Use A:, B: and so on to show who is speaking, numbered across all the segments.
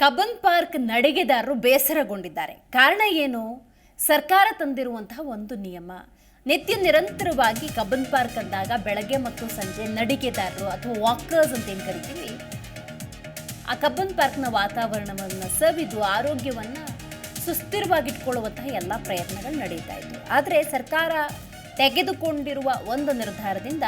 A: Cubbon park ನಡಿಗೆದಾರರು ಬೇಸರಗೊಂಡಿದ್ದಾರೆ. ಕಾರಣ ಏನು? ಸರ್ಕಾರ ತಂದಿರುವಂತಹ ಒಂದು ನಿಯಮ. ನಿತ್ಯ ನಿರಂತರವಾಗಿ ಕಬ್ಬನ್ ಪಾರ್ಕ್ ಅಂದಾಗ ಬೆಳಗ್ಗೆ ಮತ್ತು ಸಂಜೆ ನಡಿಗೆದಾರರು ಅಥವಾ ವಾಕರ್ಸ್ ಅಂತ ಏನು ಕರಿತೀವಿ? ಆ ಕಬ್ಬನ್ ಪಾರ್ಕ್ನ ವಾತಾವರಣವನ್ನು ಸವಿದು ಆರೋಗ್ಯವನ್ನು ಸುಸ್ಥಿರವಾಗಿಟ್ಕೊಳ್ಳುವಂತಹ ಎಲ್ಲ ಪ್ರಯತ್ನಗಳು ನಡೀತಾ ಇತ್ತು ಆದರೆ ಸರ್ಕಾರ ತೆಗೆದುಕೊಂಡಿರುವ ಒಂದು ನಿರ್ಧಾರದಿಂದ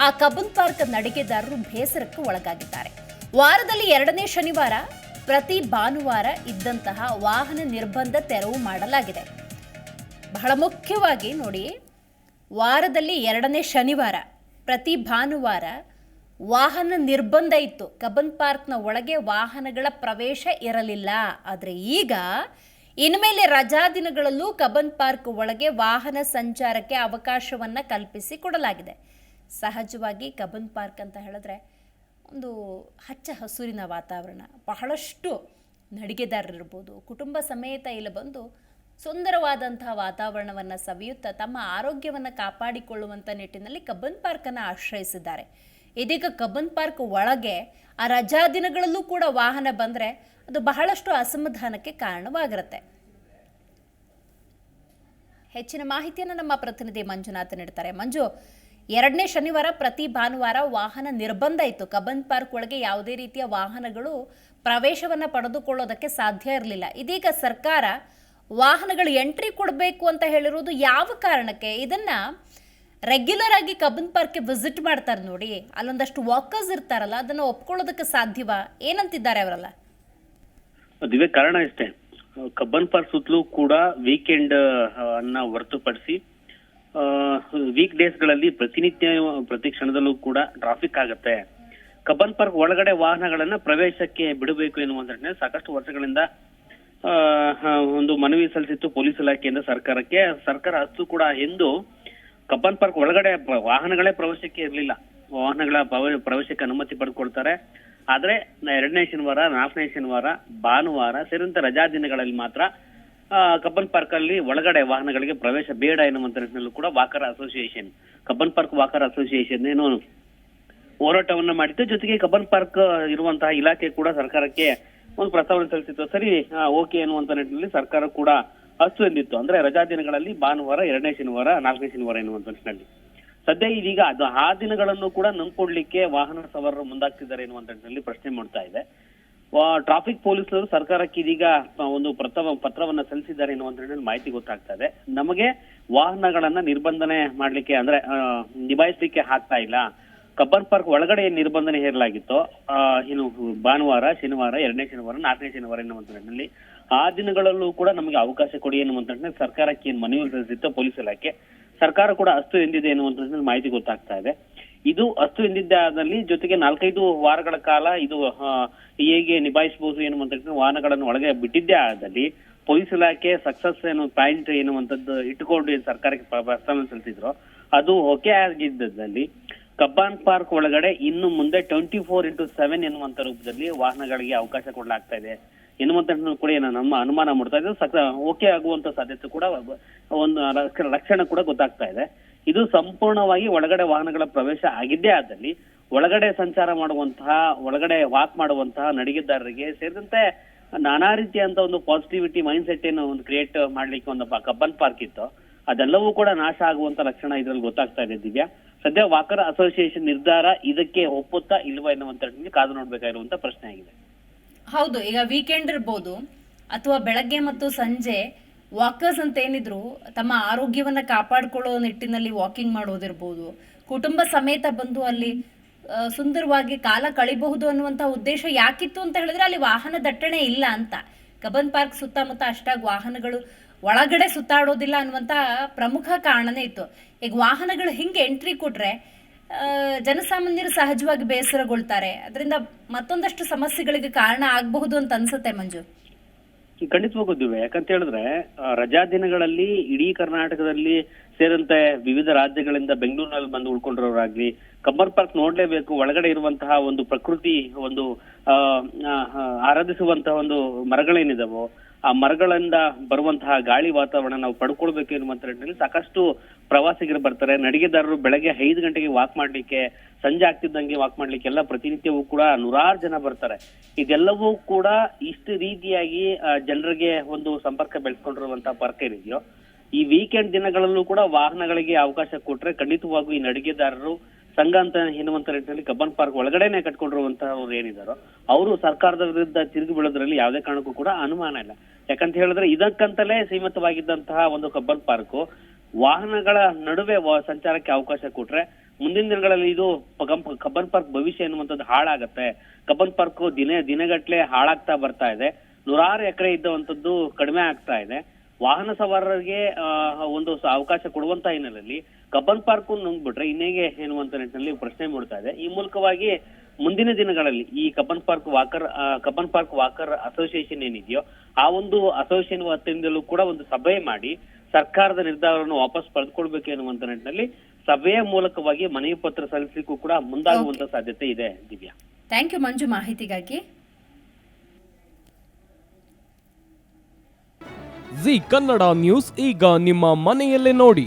A: ಆ ಕಬ್ಬನ್ ಪಾರ್ಕ್ ನಡಿಗೆದಾರರು ಬೇಸರಕ್ಕೆ ಒಳಗಾಗಿದ್ದಾರೆ. ವಾರದಲ್ಲಿ ಎರಡನೇ ಶನಿವಾರ ಪ್ರತಿ ಭಾನುವಾರ ಇದ್ದಂತಹ ವಾಹನ ನಿರ್ಬಂಧ ತೆರವು ಮಾಡಲಾಗಿದೆ. ಬಹಳ ಮುಖ್ಯವಾಗಿ ನೋಡಿ, ವಾರದಲ್ಲಿ ಎರಡನೇ ಶನಿವಾರ, ಪ್ರತಿ ಭಾನುವಾರ ವಾಹನ ನಿರ್ಬಂಧ ಇತ್ತು. ಕಬನ್ ಪಾರ್ಕ್ನ ಒಳಗೆ ವಾಹನಗಳ ಪ್ರವೇಶ ಇರಲಿಲ್ಲ. ಆದರೆ ಈಗ ಇನ್ಮೇಲೆ ರಜಾ ದಿನಗಳಲ್ಲೂ ಕಬನ್ ಪಾರ್ಕ್ ಒಳಗೆ ವಾಹನ ಸಂಚಾರಕ್ಕೆ ಅವಕಾಶವನ್ನು ಕಲ್ಪಿಸಿ ಕೊಡಲಾಗಿದೆ. ಸಹಜವಾಗಿ ಕಬ್ಬನ್ ಪಾರ್ಕ್ ಅಂತ ಹೇಳಿದ್ರೆ ಒಂದು ಹಚ್ಚ ಹಸುರಿನ ವಾತಾವರಣ, ಬಹಳಷ್ಟು ನಡಿಗೆದಾರರಿರ್ಬೋದು. ಕುಟುಂಬ ಸಮೇತ ಇಲ್ಲಿ ಬಂದು ಸುಂದರವಾದಂತಹ ವಾತಾವರಣವನ್ನು ಸವಿಯುತ್ತಾ ತಮ್ಮ ಆರೋಗ್ಯವನ್ನು ಕಾಪಾಡಿಕೊಳ್ಳುವಂಥ ನಿಟ್ಟಿನಲ್ಲಿ ಕಬ್ಬನ್ ಪಾರ್ಕನ್ನು ಆಶ್ರಯಿಸಿದ್ದಾರೆ. ಇದೀಗ ಕಬ್ಬನ್ ಪಾರ್ಕ್ ಒಳಗೆ ಆ ರಜಾ ದಿನಗಳಲ್ಲೂ ಕೂಡ ವಾಹನ ಬಂದರೆ ಅದು ಬಹಳಷ್ಟು ಅಸಮಾಧಾನಕ್ಕೆ ಕಾರಣವಾಗಿರುತ್ತೆ. ಹೆಚ್ಚಿನ ಮಾಹಿತಿಯನ್ನು ನಮ್ಮ ಪ್ರತಿನಿಧಿ ಮಂಜುನಾಥ್ ನೀಡ್ತಾರೆ. ಮಂಜು ಎರಡನೇ ಶನಿವಾರ ಪ್ರತಿ ಭಾನುವಾರ ವಾಹನ ನಿರ್ಬಂಧ ಇತ್ತು. ಕಬ್ಬನ್ ಪಾರ್ಕ್ ಒಳಗೆ ಯಾವುದೇ ರೀತಿಯ ವಾಹನಗಳು ಪ್ರವೇಶವನ್ನು ಪಡೆದುಕೊಳ್ಳೋದಕ್ಕೆ ಸಾಧ್ಯ ಇರಲಿಲ್ಲ. ಇದೀಗ ಸರ್ಕಾರ ವಾಹನಗಳು ಎಂಟ್ರಿ ಕೊಡಬೇಕು ಅಂತ ಹೇಳಿರೋದು ಯಾವ ಕಾರಣಕ್ಕೆ? ಇದನ್ನ ರೆಗ್ಯುಲರ್ ಆಗಿ ಕಬ್ಬನ್ ಪಾರ್ಕ್ಗೆ ವಿಸಿಟ್ ಮಾಡ್ತಾರೆ ನೋಡಿ. ಅಲ್ಲೊಂದಷ್ಟು ವಾಕರ್ಸ್ ಇರ್ತಾರಲ್ಲ, ಅದನ್ನು ಒಪ್ಕೊಳ್ಳೋದಕ್ಕೆ ಸಾಧ್ಯವಾ? ಏನಂತಿದ್ದಾರೆ ಅವರಲ್ಲ?
B: ಅದಿವೆ ಕಾರಣ ಇಷ್ಟೇ. ಕಬ್ಬನ್ ಪಾರ್ಕ್ ಸುತ್ತಲೂ ಕೂಡ ವೀಕೆಂಡ್ ಅನ್ನ ಹೊರತುಪಡಿಸಿ ವೀಕ್ ಡೇಸ್ಗಳಲ್ಲಿ ಪ್ರತಿನಿತ್ಯ ಪ್ರತಿ ಕ್ಷಣದಲ್ಲೂ ಕೂಡ ಟ್ರಾಫಿಕ್ ಆಗುತ್ತೆ. ಕಬ್ಬನ್ ಪಾರ್ಕ್ ಒಳಗಡೆ ವಾಹನಗಳನ್ನ ಪ್ರವೇಶಕ್ಕೆ ಬಿಡಬೇಕು ಎನ್ನುವಂತ ಸಾಕಷ್ಟು ವರ್ಷಗಳಿಂದ ಒಂದು ಮನವಿ ಸಲ್ಲಿಸಿತ್ತು ಪೊಲೀಸ್ ಇಲಾಖೆಯಿಂದ ಸರ್ಕಾರಕ್ಕೆ. ಸರ್ಕಾರ ಅಷ್ಟು ಕೂಡ ಎಂದು ಕಬ್ಬನ್ ಪಾರ್ಕ್ ಒಳಗಡೆ ವಾಹನಗಳೇ ಪ್ರವೇಶಕ್ಕೆ ಇರಲಿಲ್ಲ. ವಾಹನಗಳ ಪ್ರವ- ಪ್ರವೇಶಕ್ಕೆ ಅನುಮತಿ ಪಡೆದುಕೊಳ್ತಾರೆ ಆದ್ರೆ ಎರಡನೇ ಶನಿವಾರ, ನಾಲ್ಕನೇ ಶನಿವಾರ, ಭಾನುವಾರ, ಸೇರಿದಂತೆ ರಜಾ ದಿನಗಳಲ್ಲಿ ಮಾತ್ರ ಕಬ್ಬನ್ ಪಾರ್ಕ್ ಅಲ್ಲಿ ಒಳಗಡೆ ವಾಹನಗಳಿಗೆ ಪ್ರವೇಶ ಬೇಡ ಎನ್ನುವಂತ ನಿಟ್ಟಿನಲ್ಲೂ ಕೂಡ walker association, Cubbon Park walker association ಏನು ಹೋರಾಟವನ್ನ ಮಾಡಿತ್ತು. ಜೊತೆಗೆ ಕಬ್ಬನ್ ಪಾರ್ಕ್ ಇರುವಂತಹ ಇಲಾಖೆ ಕೂಡ ಸರ್ಕಾರಕ್ಕೆ ಒಂದು ಪ್ರಸ್ತಾವನೆ ಸಲ್ಲಿಸಿತ್ತು. ಸರಿ ಓಕೆ ಅನ್ನುವಂತ ನಿಟ್ಟಿನಲ್ಲಿ ಸರ್ಕಾರ ಕೂಡ ಹಸು ಎಂದಿತ್ತು. ಅಂದ್ರೆ ರಜಾ ದಿನಗಳಲ್ಲಿ ಭಾನುವಾರ, ಎರಡನೇ ಶನಿವಾರ, ನಾಲ್ಕನೇ ಶನಿವಾರ ಎನ್ನುವಂತ ನಿಟ್ಟಿನಲ್ಲಿ. ಸದ್ಯ ಇದೀಗ ಅದು ಆ ದಿನಗಳನ್ನು ಕೂಡ ನಂಬ್ಕೊಡ್ಲಿಕ್ಕೆ ವಾಹನ ಸವಾರರು ಮುಂದಾಗ್ತಿದ್ದಾರೆ ಎನ್ನುವಂತ ನಿಟ್ಟಿನಲ್ಲಿ ಪ್ರಶ್ನೆ ಮಾಡ್ತಾ ಇದೆ. ಟ್ರಾಫಿಕ್ ಪೊಲೀಸರು ಸರ್ಕಾರಕ್ಕೆ ಇದೀಗ ಒಂದು ಪ್ರಥಮ, ಪತ್ರವನ್ನ ಸಲ್ಲಿಸಿದ್ದಾರೆ ಎನ್ನುವಂತ ಮಾಹಿತಿ ಗೊತ್ತಾಗ್ತಾ ಇದೆ ನಮಗೆ ವಾಹನಗಳನ್ನ ನಿರ್ಬಂಧನೆ ಮಾಡ್ಲಿಕ್ಕೆ ಅಂದ್ರೆ ನಿಭಾಯಿಸ್ಲಿಕ್ಕೆ ಆಗ್ತಾ ಇಲ್ಲ. ಕಬ್ಬನ್ ಪಾರ್ಕ್ ಒಳಗಡೆ ನಿರ್ಬಂಧನೆ ಹೇರಲಾಗಿತ್ತು ಇನ್ನು ಭಾನುವಾರ, ಶನಿವಾರ, ಎರಡನೇ ಶನಿವಾರ, ನಾಲ್ಕನೇ ಶನಿವಾರ ಎನ್ನುವಂತ ನಿಟ್ಟಿನಲ್ಲಿ ಆ ದಿನಗಳಲ್ಲೂ ಕೂಡ ನಮಗೆ ಅವಕಾಶ ಕೊಡಿ ಎನ್ನುವಂತ ಸರ್ಕಾರಕ್ಕೆ ಏನ್ ಮನವಿ ಸಲ್ಲಿಸಿತ್ತು, ಪೊಲೀಸ್ ಇಲಾಖೆ, ಸರ್ಕಾರ ಕೂಡ ಅಷ್ಟು ಎಂದಿದೆ ಎನ್ನುವಂತ ಮಾಹಿತಿ ಗೊತ್ತಾಗ್ತಾ ಇದೆ. ಇದು ಅಷ್ಟು ಎಂದಿದ್ದಾದಲ್ಲಿ ಜೊತೆಗೆ ನಾಲ್ಕೈದು ವಾರಗಳ ಕಾಲ ಇದು ಹೇಗೆ ನಿಭಾಯಿಸಬಹುದು ಎನ್ನುವಂತ ವಾಹನಗಳನ್ನು ಒಳಗೆ ಬಿಟ್ಟಿದ್ದೇ ಆದಲ್ಲಿ ಪೊಲೀಸ್ ಇಲಾಖೆ ಸಕ್ಸಸ್ ಏನು ಪಾಯಿಂಟ್ ಎನ್ನುವಂಥದ್ದು ಇಟ್ಟುಕೊಂಡು ಏನು ಸರ್ಕಾರಕ್ಕೆ ಪ್ರಸ್ತಾವನೆ ಸಲ್ಲಿಸಿದ್ರು. ಅದು ಓಕೆ ಆಗಿದ್ದಲ್ಲಿ ಕಬ್ಬಾನ್ ಪಾರ್ಕ್ ಒಳಗಡೆ ಇನ್ನು ಮುಂದೆ ಟ್ವೆಂಟಿ ಫೋರ್ ಇಂಟು ಸೆವೆನ್ ಎನ್ನುವಂತ ರೂಪದಲ್ಲಿ ವಾಹನಗಳಿಗೆ ಅವಕಾಶ ಕೊಡಲಾಗ್ತಾ ಇದೆ. ಎನ್ನುವಂತ ಕೂಡ ನಮ್ಮ ಅನುಮಾನ ಮಾಡ್ತಾ ಇದೆ. ಓಕೆ ಆಗುವಂತ ಸಾಧ್ಯತೆ ಕೂಡ, ಒಂದು ಲಕ್ಷಣ ಕೂಡ ಗೊತ್ತಾಗ್ತಾ ಇದೆ. ಇದು ಸಂಪೂರ್ಣವಾಗಿ ಒಳಗಡೆ ವಾಹನಗಳ ಪ್ರವೇಶ ಆಗಿದ್ದೇ ಆದಲ್ಲಿ ಒಳಗಡೆ ಸಂಚಾರ ಮಾಡುವಂತಹ, ಒಳಗಡೆ ವಾಕ್ ಮಾಡುವಂತಹ ನಡಿಗೆದಾರರಿಗೆ ಸೇರಿದಂತೆ ನಾನಾ ರೀತಿಯಂತ ಒಂದು ಪಾಸಿಟಿವಿಟಿ ಮೈಂಡ್ ಸೆಟ್ ಏನು ಒಂದು ಕ್ರಿಯೇಟ್ ಮಾಡ್ಲಿಕ್ಕೆ ಒಂದು ಕಬ್ಬನ್ ಪಾರ್ಕ್ ಇತ್ತು. ಅದೆಲ್ಲವೂ ಕೂಡ ನಾಶ ಆಗುವಂತ ಲಕ್ಷಣ ಇದ್ರಲ್ಲಿ ಗೊತ್ತಾಗ್ತಾ ಇದೆ ದಿವ್ಯಾ. ಸದ್ಯ ವಾಕರ್ ಅಸೋಸಿಯೇಷನ್ ನಿರ್ಧಾರ ಇದಕ್ಕೆ ಒಪ್ಪುತ್ತಾ ಇಲ್ವಾ ಎನ್ನುವಂತ ಕಾದು ನೋಡ್ಬೇಕಾಗಿರುವಂತ ಪ್ರಶ್ನೆ ಆಗಿದೆ.
A: ಹೌದು, ಈಗ ವೀಕೆಂಡ್ ಇರ್ಬೋದು, ಅಥವಾ ಬೆಳಗ್ಗೆ ಮತ್ತು ಸಂಜೆ ವಾಕರ್ಸ್ ಅಂತ ಏನಿದ್ರು ತಮ್ಮ ಆರೋಗ್ಯವನ್ನು ಕಾಪಾಡಿಕೊಳ್ಳೋ ನಿಟ್ಟಿನಲ್ಲಿ ವಾಕಿಂಗ್ ಮಾಡೋದಿರ್ಬೋದು. ಕುಟುಂಬ ಸಮೇತ ಬಂದು ಅಲ್ಲಿ ಸುಂದರವಾಗಿ ಕಾಲ ಕಳಿಬಹುದು ಅನ್ನುವಂಥ ಉದ್ದೇಶ ಯಾಕಿತ್ತು ಅಂತ ಹೇಳಿದ್ರೆ ಅಲ್ಲಿ ವಾಹನ ದಟ್ಟಣೆ ಇಲ್ಲ ಅಂತ. ಕಬ್ಬನ್ ಪಾರ್ಕ್ ಸುತ್ತಮುತ್ತ ಅಷ್ಟಾಗಿ ವಾಹನಗಳು ಒಳಗಡೆ ಸುತ್ತಾಡೋದಿಲ್ಲ ಅನ್ನುವಂಥ ಪ್ರಮುಖ ಕಾರಣನೇ ಇತ್ತು. ಈಗ ವಾಹನಗಳು ಹಿಂಗೆ ಎಂಟ್ರಿ ಕೊಟ್ರೆ ಜನಸಾಮಾನ್ಯರು ಸಹಜವಾಗಿ ಬೇಸರಗೊಳ್ತಾರೆ. ಅದರಿಂದ ಮತ್ತೊಂದಷ್ಟು ಸಮಸ್ಯೆಗಳಿಗೆ ಕಾರಣ ಆಗಬಹುದು ಅಂತ ಅನ್ಸುತ್ತೆ ಮಂಜು.
B: ಖಂಡಿತವಾಗೂ ದಿವ್ಯ ಯಾಕಂತ ಹೇಳಿದ್ರೆ ರಜಾ ದಿನಗಳಲ್ಲಿ ಇಡೀ ಕರ್ನಾಟಕದಲ್ಲಿ ಸೇರಿದಂತೆ ವಿವಿಧ ರಾಜ್ಯಗಳಿಂದ ಬೆಂಗಳೂರಿನಲ್ಲಿ ಬಂದು ಉಳ್ಕೊಂಡಿರೋರಾಗ್ಲಿ ಕಬ್ಬರ್ ಪಾರ್ಕ್ ನೋಡ್ಲೇಬೇಕು ಒಳಗಡೆ ಇರುವಂತಹ ಒಂದು ಪ್ರಕೃತಿ ಒಂದು ಆ, ಆರಾಧಿಸುವಂತಹ ಒಂದು ಮರಗಳೇನಿದಾವೋ ಆ ಮರಗಳಿಂದ ಬರುವಂತಹ ಗಾಳಿ ವಾತಾವರಣ ನಾವು ಪಡ್ಕೊಳ್ಬೇಕು ಎನ್ನುವಂತ ನಿಟ್ಟಿನಲ್ಲಿ ಸಾಕಷ್ಟು ಪ್ರವಾಸಿಗರು ಬರ್ತಾರೆ. ನಡಿಗೆದಾರರು ಬೆಳಗ್ಗೆ ಐದು ಗಂಟೆಗೆ ವಾಕ್ ಮಾಡ್ಲಿಕ್ಕೆ, ಸಂಜೆ ಆಗ್ತಿದ್ದಂಗೆ ವಾಕ್ ಮಾಡ್ಲಿಕ್ಕೆ ಎಲ್ಲ ಪ್ರತಿನಿತ್ಯವೂ ಕೂಡ ನೂರಾರು ಜನ ಬರ್ತಾರೆ. ಇದೆಲ್ಲವೂ ಕೂಡ ಇಷ್ಟು ರೀತಿಯಾಗಿ ಜನರಿಗೆ ಒಂದು ಸಂಪರ್ಕ ಬೆಳೆಸ್ಕೊಂಡಿರುವಂತಹ ಪಾರ್ಕ್ ಏನಿದೆಯೋ, ಈ ವೀಕೆಂಡ್ ದಿನಗಳಲ್ಲೂ ಕೂಡ ವಾಹನಗಳಿಗೆ ಅವಕಾಶ ಕೊಟ್ರೆ ಖಂಡಿತವಾಗೂ ಈ ನಡಿಗೆದಾರರು ಸಂಘ ಅಂತ ಎನ್ನುವಂತ ನಿಟ್ಟಿನಲ್ಲಿ ಕಬ್ಬನ್ ಪಾರ್ಕ್ ಒಳಗಡೆನೆ ಕಟ್ಕೊಂಡಿರುವಂತಹವ್ರು ಏನಿದಾರೋ, ಅವರು ಸರ್ಕಾರದ ವಿರುದ್ಧ ತಿರುಗಿ ಬೀಳೋದ್ರಲ್ಲಿ ಯಾವುದೇ ಕಾರಣಕ್ಕೂ ಕೂಡ ಅನುಮಾನ ಇಲ್ಲ. ಯಾಕಂತ ಹೇಳಿದ್ರೆ ಇದಕ್ಕಂತಲೇ ಸೀಮಿತವಾಗಿದ್ದಂತಹ ಒಂದು ಕಬ್ಬನ್ ಪಾರ್ಕ್, ವಾಹನಗಳ ನಡುವೆ ಸಂಚಾರಕ್ಕೆ ಅವಕಾಶ ಕೊಟ್ರೆ ಮುಂದಿನ ದಿನಗಳಲ್ಲಿ ಇದು ಕಬ್ಬನ್ ಪಾರ್ಕ್ ಭವಿಷ್ಯ ಎನ್ನುವಂಥದ್ದು ಹಾಳಾಗತ್ತೆ. ಕಬ್ಬನ್ ಪಾರ್ಕ್ ದಿನ, ದಿನಗಟ್ಲೆ ಹಾಳಾಗ್ತಾ ಬರ್ತಾ ಇದೆ. ನೂರಾರು ಎಕರೆ ಇದ್ದಂಥದ್ದು ಕಡಿಮೆ ಆಗ್ತಾ ಇದೆ. ವಾಹನ ಸವಾರರಿಗೆ ಒಂದು ಅವಕಾಶ ಕೊಡುವಂತ ಹಿನ್ನೆಲೆಯಲ್ಲಿ ಕಬ್ಬನ್ ಪಾರ್ಕ್ ನುಂಗ್ಬಿಟ್ರೆ ಇನ್ನೇಗೆ ಎನ್ನುವಂತ ನಿಟ್ಟಿನಲ್ಲಿ ಪ್ರಶ್ನೆ ಮೂಡ್ತಾ ಇದೆ. ಈ ಮೂಲಕವಾಗಿ ಮುಂದಿನ ದಿನಗಳಲ್ಲಿ ಈ Cubbon Park walker Cubbon Park walker association ಏನಿದೆಯೋ ಆ ಒಂದು ಅಸೋಸಿಯೇಷನ್ ವತಿಯಿಂದಲೂ ಕೂಡ ಒಂದು ಸಭೆ ಮಾಡಿ ಸರ್ಕಾರದ ನಿರ್ಧಾರವನ್ನು ವಾಪಸ್ ಪಡೆದುಕೊಳ್ಬೇಕು ಎನ್ನುವಂತ ನಿಟ್ಟಿನಲ್ಲಿ ಸಭೆಯ ಮೂಲಕವಾಗಿ ಮನವಿ ಪತ್ರ ಸಲ್ಲಿಸಲಿಕ್ಕೂ ಕೂಡ ಮುಂದಾಗುವಂತ ಸಾಧ್ಯತೆ ಇದೆ ದಿವ್ಯಾ.
A: ಥ್ಯಾಂಕ್ ಯು ಮಂಜು ಮಾಹಿತಿಗಾಗಿ.
C: ಜಿ ಕನ್ನಡ ನ್ಯೂಸ್ ಈಗ ನಿಮ್ಮ ಮನೆಯಲ್ಲೇ ನೋಡಿ.